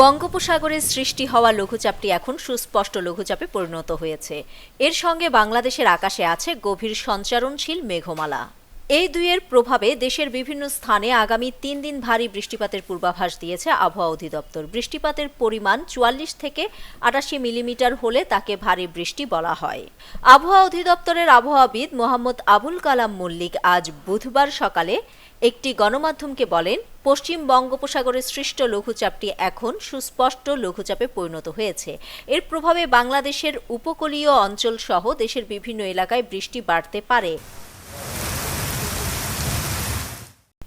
বঙ্গোপসাগরে সৃষ্টি হওয়া লঘুচাপটি এখন সুস্পষ্ট লঘুচাপে পরিণত হয়েছে। এর সঙ্গে বাংলাদেশের আকাশে আছে গভীর সঞ্চারণশীল মেঘমালা। এই দুইয়ের প্রভাবে দেশের বিভিন্ন স্থানে আগামী তিন দিন ভারী বৃষ্টিপাতের পূর্বাভাস দিয়েছে আবহাওয়া অধিদপ্তর। বৃষ্টিপাতের পরিমাণ চুয়াল্লিশ থেকে আটাশি মিলিমিটার হলে তাকে ভারী বৃষ্টি বলা হয়। আবহাওয়া অধিদপ্তরের আবহাওয়াবিদ মোহাম্মদ আবুল কালাম মল্লিক আজ বুধবার সকালে একটি গণমাধ্যমকে বলেন, পশ্চিম বঙ্গোপসাগরে সৃষ্ট লঘুচাপটি এখন সুস্পষ্ট লঘুচাপে পরিণত হয়েছে। এর প্রভাবে বাংলাদেশের উপকূলীয় অঞ্চল সহ দেশের বিভিন্ন এলাকায় বৃষ্টি বাড়তে পারে।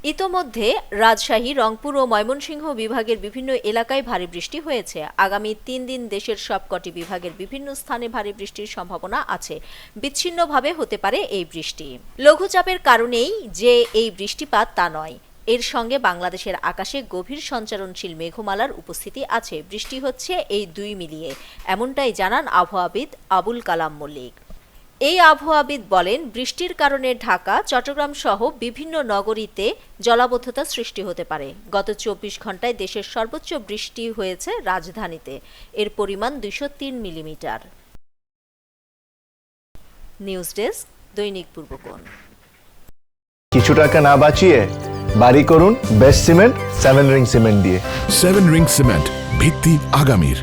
ইতোমধ্যে রাজশাহী, রংপুর ও ময়মনসিংহ বিভাগের বিভিন্ন এলাকায় ভারী বৃষ্টি হয়েছে। আগামী তিন দিন দেশের সবকটি বিভাগের বিভিন্ন স্থানে ভারী বৃষ্টির সম্ভাবনা আছে। বিচ্ছিন্নভাবে হতে পারে এই বৃষ্টি। লঘুচাপের কারণেই যে এই বৃষ্টিপাত তা নয়। এর সঙ্গে বাংলাদেশের আকাশে গভীর সঞ্চারণশীল মেঘমালার উপস্থিতি আছে। বৃষ্টি হচ্ছে এই দুই মিলিয়ে। এমনটাই জানান আবহাওয়াবিদ আবুল কালাম মল্লিক। এই আবহাওয়াবিদ বলেন বৃষ্টির কারণে ঢাকা চট্টগ্রাম সহ বিভিন্ন নগরীতে জলাবদ্ধতা সৃষ্টি হতে পারে। গত চব্বিশ ঘন্টায় দেশের সর্বোচ্চ বৃষ্টি হয়েছে রাজধানীতে। এর পরিমাণ দুইশো তিন মিলিমিটার। নিউজ ডেস্ক দৈনিক পূর্বকোণ। কিছু টাকা না বাঁচিয়ে বাড়ি করুন best cement seven ring cement দিয়ে। সেভেন রিং সিমেন্ট ভিত্তি আগামীর।